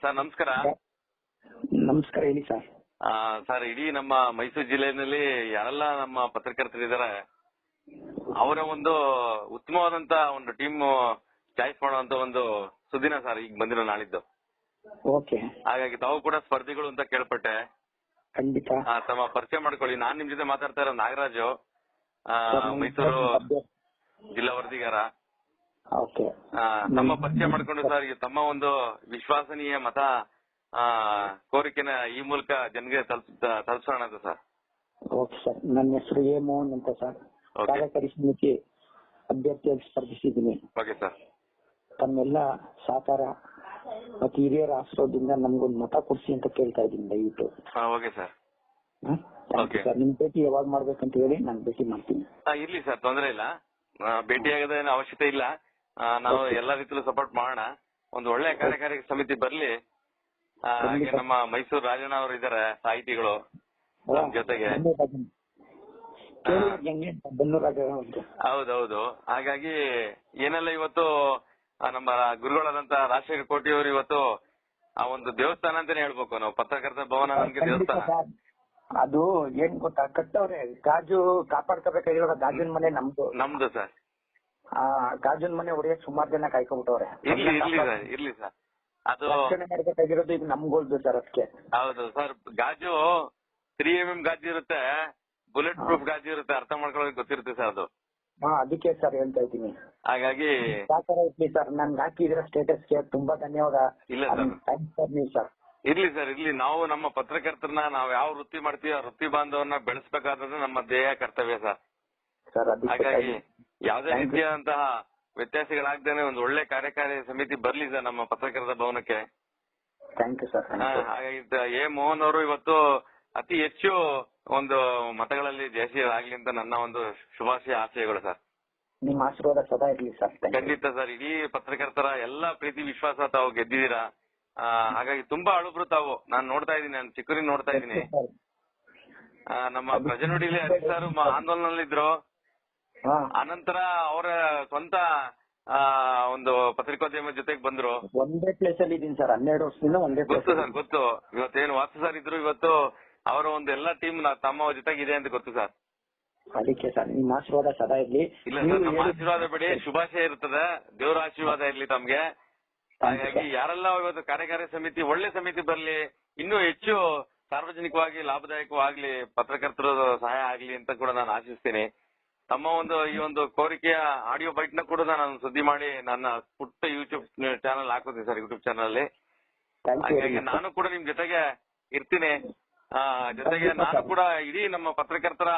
Sir ನಮಸ್ಕಾರ. ನಮಸ್ಕಾರ ಹೇಳಿ ಸರ್. ಆ, ಸರ್ ಇಡೀ ನಮ್ಮ ಮೈಸೂರು ಜಿಲ್ಲೆಯಲ್ಲಿ ಯಾರೆಲ್ಲ ನಮ್ಮ ಪತ್ರಕರ್ತರಿದ್ದಾರೆ ಅವರ ಒಂದು ಉತ್ತಮವಾದಂತ ಒಂದು ಟೀಮ್ ಚಾಯ್ಸ್ ಮಾಡುವಂತ ಒಂದು ಸುದಿನ ಸರ್ ಈಗ ಬಂದಿರೋ ನಾಳಿದ್ದು. ಓಕೆ. ಹಾಗಾಗಿ ತಾವು ಕೂಡ ಸ್ಪರ್ಧಿಗಳು ಅಂತ ಕೇಳ್ಪಟ್ಟೆ. ಖಂಡಿತ. ಆ, ತಮ್ಮ ಪರಿಚಯ ಮಾಡ್ಕೊಳ್ಳಿ. ನಾನ್ ನಿಮ್ ಜೊತೆ ಮಾತಾಡ್ತಾ ಇರೋ ನಾಗರಾಜು. ಆ, ಮೈಸೂರು ಜಿಲ್ಲಾ ವರದಿಗಾರ. ಓಕೆ. ಆ, ತಮ್ಮ ಪರಿಚಯ ಮಾಡಿಕೊಂಡು ಸರ್ ತಮ್ಮ ಒಂದು ವಿಶ್ವಾಸನೀಯ ಮತ ಆ, ಕೋರಿಕೆನ ಈ ಮೂಲಕ ಜನಗೆ ತಲುಪ ತಲುಪಿಸೋಣ ಅಂತ ಸರ್. Okay sir. ನನ್ನ ಹೆಸರು ಎ ಮೋಹನ್ ಅಂತ ಸರ್. ಕಾರ್ಯಕಾರಿ ಸಮಿತಿ ಅಭ್ಯರ್ಥಿಯಾಗಿ ಸ್ಪರ್ಧಿಸಿದ್ದೀನಿ. Okay sir. ತಮ್ಮೆಲ್ಲ ಸಹಕಾರ ಮತ್ತೆ ಹಿರಿಯರ ಆಶ್ರಯದಿಂದ ನಮ್ಗೊಂದು ಮತ ಕೊಡ್ಸಿ ಅಂತ ಕೇಳ್ತಾ ಇದ್ದೀನಿ ದಯವಿಟ್ಟು. Okay sir. ಓಕೆ. ಸರ್. ನಿಮ್ ಭೇಟಿ ಯಾವಾಗ ಮಾಡ್ಬೇಕಂತ ಹೇಳಿ ನಾನು ಭೇಟಿ ಮಾಡ್ತೀನಿ. ಇರ್ಲಿ ಸರ್ ತೊಂದ್ರೆ ಇಲ್ಲ. ಭೇಟಿ ಆಗದ ಅವಶ್ಯಕತೆ ಇಲ್ಲ. ನಾವು Okay. ಎಲ್ಲಾ ರೀತಿಯಲ್ಲೂ ಸಪೋರ್ಟ್ ಮಾಡೋಣ. ಒಂದು ಒಳ್ಳೆ ಕಾರ್ಯಕಾರಿ ಸಮಿತಿ ಬರ್ಲಿ. ಆ, ಹಾಗೆ ನಮ್ಮ ಮೈಸೂರು ರಾಜಣ್ಣ ಅವರು ಇದ್ದಾರೆ ಸಾಹಿತಿಗಳು ನಮ್ ಜೊತೆಗೆ. ಹೌದೌದು. ಹಾಗಾಗಿ ಏನೆಲ್ಲ ಇವತ್ತು ನಮ್ಮ ಗುರುಗಳಾದಂತ ರಾಜಶೇಖರ ಕೋಟಿಯವರು ಇವತ್ತು ಆ ಒಂದು ದೇವಸ್ಥಾನ ಅಂತಾನೆ ಹೇಳ್ಬೇಕು ನಾವು. ಪತ್ರಕರ್ತ ಭವನ ನಮ್ಗೆ ದೇವಸ್ಥಾನ. ಅದು ಏನ್ ಗೊತ್ತಾ ಕಟ್ಟವ್ರೆ. ಗಾಜು ಕಾಪಾಡ್ಕೋಬೇಕಾಗಿರೋ ಗಾಜಿನ ಮನೆ ನಮ್ದು. ನಮ್ದು ಸರ್. ಆ ಗಾಜಿನ ಮನೆ ಹೊಡೆಯಕ್ ಸುಮಾರು ಜನ ಕಾಯ್ಕೊಂಡ್ಬಿಟ್ಟವ್ರೆ. ಇರ್ಲಿ ಇರ್ಲಿ ಸರ್ ಇರ್ಲಿ ಸರ್. ಅದು ರಕ್ಷಣೆ ಮಾಡ್ಬೇಕಾಗಿರೋದು ಈಗ ನಮ್ಗೊಳ್ದು ಸರ್ ಅದಕ್ಕೆ ಹೌದು ಸರ್ ಗಾಜು ತ್ರೀ ಎಂ ಎಂ ಗಾಜು ಇರುತ್ತೆ. ಬುಲೆಟ್ ಪ್ರೂಫ್ ಗಾಜು ಇರುತ್ತೆ ಅರ್ಥ ಮಾಡ್ಕೊಳ್ಳೋಕೆ ಗೊತ್ತಿರುತ್ತೆ ಸರ್ ಅದು. ಹಾ ಅದಕ್ಕೆ ಸರ್ ಹೇಳ್ತಾ ಇದ್ದೀನಿ. ಹಾಗಾಗಿ ಸಾಕಾರ ಇರ್ಲಿ ಸರ್ ನನ್ಗೆ ಹಾಕಿದಿರೋ ಸ್ಟೇಟಸ್ಗೆ ತುಂಬಾ ಧನ್ಯವಾದ. ಇಲ್ಲ ಸರ್. ಥ್ಯಾಂಕ್ಸ್ ಸರ್ ನೀವು ಸರ್. ಇರ್ಲಿ ಸರ್ ಇರ್ಲಿ. ನಾವು ನಮ್ಮ ಪತ್ರಕರ್ತರನ್ನ ನಾವು ಯಾವ ವೃತ್ತಿ ಮಾಡ್ತೀವಿ ಆ ವೃತ್ತಿ ಬಾಂಧವನ್ನ ಬೆಳೆಸಬೇಕಾದ್ರೆ ನಮ್ಮ ದೇಹ ಕರ್ತವ್ಯ ಸರ್. ಸರ್ ಹಾಗಾಗಿ ಯಾವುದೇ. ರೀತಿಯಾದಂತಹ ವ್ಯತ್ಯಾಸಗಳಾಗ್ದೇನೆ ಒಂದು ಒಳ್ಳೆ ಕಾರ್ಯಕಾರಿ ಸಮಿತಿ ಬರ್ಲಿ ಸರ್ ನಮ್ಮ ಪತ್ರಕರ್ತ ಭವನಕ್ಕೆ. Thank you sir A Mohan ಅವರು ಇವತ್ತು ಅತಿ ಹೆಚ್ಚು ಒಂದು ಮತಗಳಲ್ಲಿ ಜಯಶೀಲರಾಗ್ಲಿ ಅಂತ ನನ್ನ ಒಂದು ಶುಭಾಶಯ ಆಶಯಗಳು ಸರ್. ನಿಮ್ಮ ಆಶೀರ್ವಾದ ಸದಾ ಇರಲಿ ಸರ್. ಖಂಡಿತ ಸರ್. ಇಡೀ ಪತ್ರಕರ್ತರ ಎಲ್ಲಾ ಪ್ರೀತಿ ವಿಶ್ವಾಸ ತಾವು ಗೆದ್ದಿದ್ದೀರಾ? ಹಾಗಾಗಿ ತುಂಬಾ ಅಳುಬ್ರು ತಾವು. ನಾನು ನೋಡ್ತಾ ಇದ್ದೀನಿ ನಾನು ಚಿಕ್ಕರಿ ನೋಡ್ತಾ ಇದ್ದೀನಿ. ನಮ್ಮ ಪ್ರಜನುಡಿಲಿ ಹರೀಶ್ ಸರ್ ಆಂದೋಲನದಲ್ಲಿದ್ರು. ಆನಂತರ ಅವರ ಸ್ವಂತ ಒಂದು ಪತ್ರಿಕೋದ್ಯಮ ಜೊತೆಗೆ ಬಂದ್ರು. ಒಂದೇ ಪ್ಲೇಸ್ ಅಲ್ಲಿ ಇದೀನಿ ಸರ್ ಹನ್ನೆರಡು ವರ್ಷದಿಂದ ಒಂದೇ ಪ್ಲೇಸ್ ಗೊತ್ತು ಸರ್ ಗೊತ್ತು. ಇವತ್ತೇನು ವಾಸು ಸರ್ ಇದ್ರು ಇವತ್ತು ಅವರ ಒಂದು ಎಲ್ಲಾ ಟೀಮ್ ತಮ್ಮ ಜೊತೆಗೆ ಇದೆ ಅಂತ ಗೊತ್ತು ಸರ್. ಅದಕ್ಕೆ ಸರ್ ನಿಮ್ಮ ಆಶೀರ್ವಾದ ಸದಾ ಇರ್ಲಿ. ಇಲ್ಲ ಸರ್ ನಮ್ಮ ಆಶೀರ್ವಾದ ಬಿಡಿ ಶುಭಾಶಯ ಇರ್ತದೆ. ದೇವರ ಆಶೀರ್ವಾದ ಇರ್ಲಿ ತಮ್ಗೆ. ಹಾಗಾಗಿ ಯಾರೆಲ್ಲ ಇವತ್ತು ಕಾರ್ಯಕಾರಿ ಸಮಿತಿ ಒಳ್ಳೆ ಸಮಿತಿ ಬರ್ಲಿ ಇನ್ನೂ ಹೆಚ್ಚು ಸಾರ್ವಜನಿಕವಾಗಿ ಲಾಭದಾಯಕವಾಗ್ಲಿ ಪತ್ರಕರ್ತರ ಸಹಾಯ ಆಗ್ಲಿ ಅಂತ ಕೂಡ ನಾನು ಆಶಿಸ್ತೀನಿ. ತಮ್ಮ ಒಂದು ಈ ಒಂದು ಕೋರಿಕೆಯ ಆಡಿಯೋ ಬೈಟ್ನ ಕೂಡ ನಾನು ಸುದ್ದಿ ಮಾಡಿ ನನ್ನ ಪುಟ್ಟ ಯೂಟ್ಯೂಬ್ ಚಾನಲ್ ಹಾಕೋತೀನಿ ಸರ್ ಯೂಟ್ಯೂಬ್ ಚಾನಲ್ ಅಲ್ಲಿ. ಹಾಗಾಗಿ ನಾನು ಕೂಡ ನಿಮ್ ಜೊತೆಗೆ ಇರ್ತೀನಿ. ಜೊತೆಗೆ ನಾನು ಕೂಡ ಇಡೀ ನಮ್ಮ ಪತ್ರಕರ್ತರ